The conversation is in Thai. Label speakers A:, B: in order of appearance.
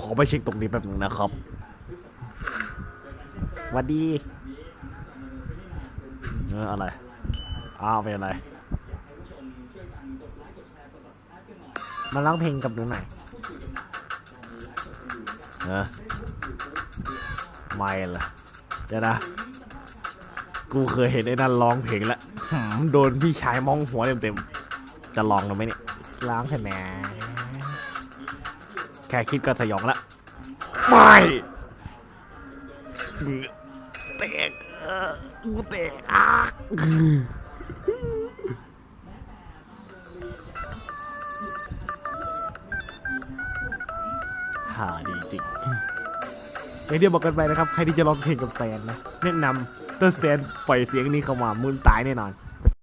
A: ขอไปเช็คตรงนี้แป๊บนึงนะครับวัสดีเอออะไร อ้าวเป็นอะไร
B: มาร้องเพลงกับหนูหน่อย
A: เออไม่ละเดี๋ยวนะ กูเคยเห็นไอ้นั่นร้องเพลงแล้วหืมโดนพี่ชายมองหัวเต็มๆ จะลองหรือไหมเนี่ย
B: ร้องเถอะน
A: แค่คิดก็สยองละไม่เตกเออกูเตกอะหาดีจริงอย่างที่บอกกันไปนะครับ ใครที่จะร้องเพลงกับแซนนะ แนะนำถ้าแซนปล่อยเสียงนี้เข้ามามึนตายแน่นอน